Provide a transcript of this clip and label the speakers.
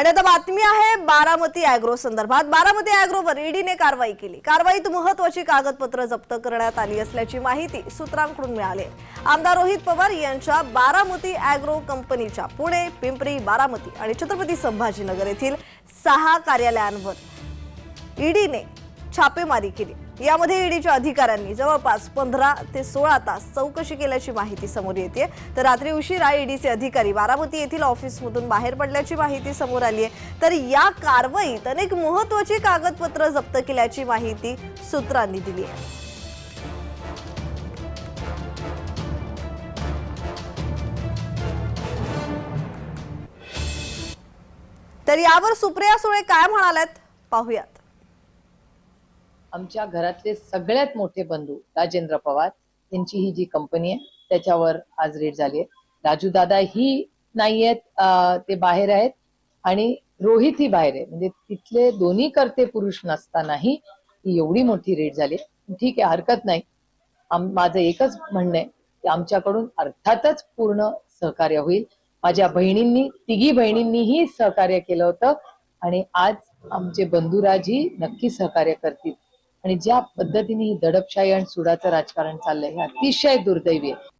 Speaker 1: आणि आता बातमी आहे बारामती अॅग्रो संदर्भात. बारामती अॅग्रोवर ईडीने कारवाई केली. कारवाईत महत्वाची कागदपत्र जप्त करण्यात आली असल्याची माहिती सूत्रांकडून मिळाली. आमदार रोहित पवार यांच्या बारामती अॅग्रो कंपनीच्या पुणे पिंपरी बारामती आणि छत्रपती संभाजीनगर येथील सहा कार्यालयांवर. ईडीने छापेमारी केली. यामध्ये ईडीच्या अधिकाऱ्यांनी जवळपास पंधरा ते सोळा तास चौकशी केल्याची माहिती समोर येते तर रात्री उशिरा ईडीचे अधिकारी बारामती येथील ऑफिसमधून बाहेर पडल्याची माहिती समोर आली आहे तर या कारवाईत अनेक महत्वाची कागदपत्र जप्त केल्याची माहिती सूत्रांनी दिली आहे तर यावर सुप्रिया सुळे काय म्हणाल्यात? पाहूयात.
Speaker 2: आमच्या घरातले सगळ्यात मोठे बंधू राजेंद्र पवार यांची ही जी कंपनी आहे त्याच्यावर आज रेड झाली आहे. राजू दादा ही नाही आहेत ते बाहेर आहेत आणि रोहित ही बाहेर आहे. म्हणजे तिथले दोन्ही करते पुरुष नसतानाही ही एवढी मोठी रेड झाली ठीक आहे हरकत नाही. माझं एकच म्हणणं आहे की आमच्याकडून अर्थातच पूर्ण सहकार्य होईल. माझ्या बहिणींनी तिघी बहिणींनीही सहकार्य केलं होतं आणि आज आमचे बंधुराजही नक्की सहकार्य करतील. आणि ज्या पद्धतीने ही दडपशाही आणि सुडाचं राजकारण चाललंय हे अतिशय दुर्दैवी आहे.